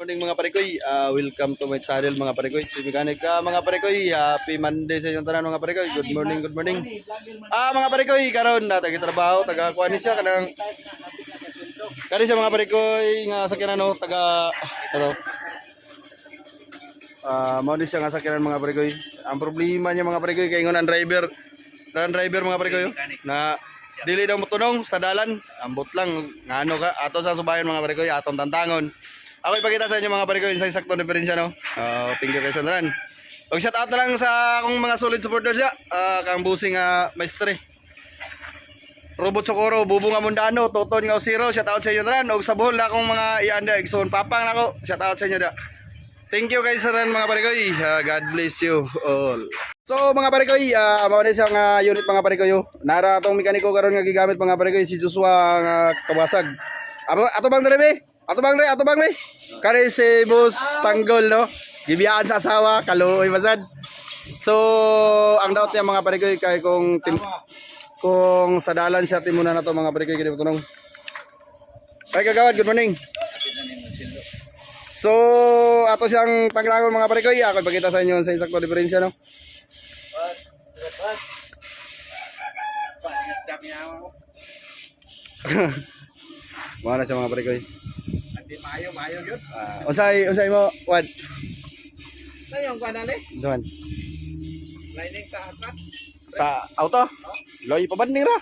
morning mga parekoy, Ah, welcome to my channel mga parekoy. Si Mechanic Ah, mga parekoy, happy Monday sa inyong tanan mga parekoy. Good morning, good morning. Ah mga parekoy, karon na taga trabaho, taga kuan siya kanang Kani siya mga parekoy nga sakyanan no, taga ano Ah, mao ni siya nga sakyanan mga parekoy. Ang problema niya mga parekoy kay ngon driver, ang driver mga parekoy na dili daw motunong sa dalan, ambot lang ngano ka ato sa subayon mga parekoy, atong tantangon. Ako ipakita sa inyo mga pare ko yung sa sakto diferensya no. Uh, thank you kay Sandran. Og shout out na lang sa akong mga solid supporters ya. Uh, kang busing uh, maestre. Robot Socorro, Bubong Amundano, Toton nga Zero, shout out sa inyo dran. Og sa buhol na akong mga ianda, Igsoon Papang nako, shout out sa inyo da. Thank you kay Sandran mga pare ko. Uh, God bless you all. So mga pare ko, uh, mao na siyang uh, unit mga pare ko. Nara atong mekaniko karon nga gigamit mga pare ko si Joshua nga kabasag. Ato, ato bang dere Ato bang re, ato bang re. Kani si Boss Tanggol no. Gibiyaan sa asawa, kaluoy masad. So, ang daot niya mga parigoy kay kung tim kung sa dalan siya timunan na to mga parigoy kini tunong. Kay kagawad, good morning. So, ato siyang panglangon mga parigoy. Ako ipakita sa inyo sa isang diferensya no. Mga na siya mga parigoy. Mayo, mayo yun. Uh, unsay unsay mo what? Ano yung kanan eh? Doon. Lining sa atras. Sa auto? Loy pa banding ra.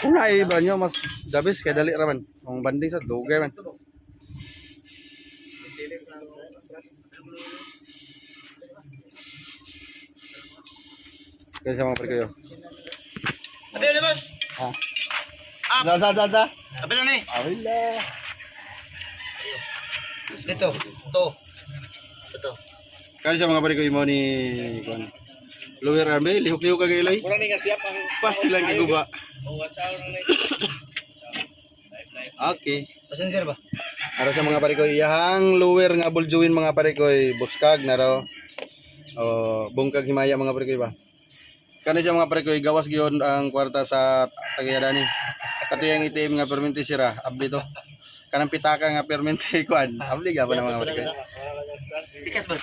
Kung ay ba nyo mas dabis kay dali ra man. Kung banding sa dugay man. Kaya sa mga pre kayo. Abi na. Ha. Sa sa sa sa. Abi na ni. Awila. Dito. To. Ito. Kaya sa mga pre kayo mo ni kon. Lower arm eh, lihok-lihok ka Eloy. Kurang ni nga siyap ang Pasti lang kay guba. Oh, what's our nang Okay. Passenger ba? Para sa mga pare ko, iyahang lower nga buljuin mga pare ko, buskag na raw. O bungkag himaya mga pare ko ba. Kani siya mga pare ko, gawas giyon ang kwarta sa Tagayadani. Katuyang itim nga permente sira, abli to. Kanang pitaka nga permente kuan, abli ga ba na mga pare ko. Tikas ba?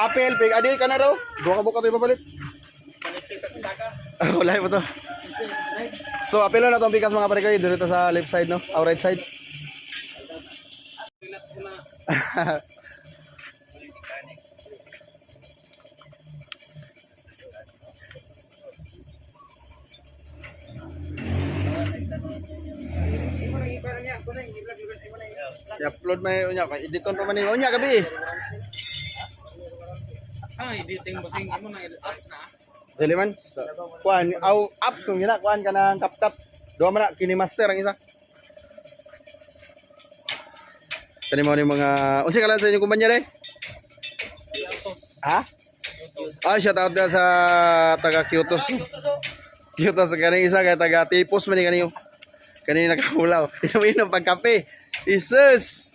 Apel pig adi ka na raw. Duha ka buka to ipapalit. Wala pa to. So apel na tong pikas mga pare ko, dito sa left side no, or right side. I-upload may unya, editon pa man ni unya gabi. Ah, editing bossing imo na apps na. Dili man. Kuan, au apps yung gina kuan kanang kap-kap. Duha man na kini master ang isa. Kani mo ni mga unsa ka lang sa inyong kumpanya dai? Ha? Ah, shout out sa taga Kyoto. Kyoto sa kaning isa kay taga Tipos man ni kaniyo. Kani nakahulaw. Inom-inom pag kape. Isus.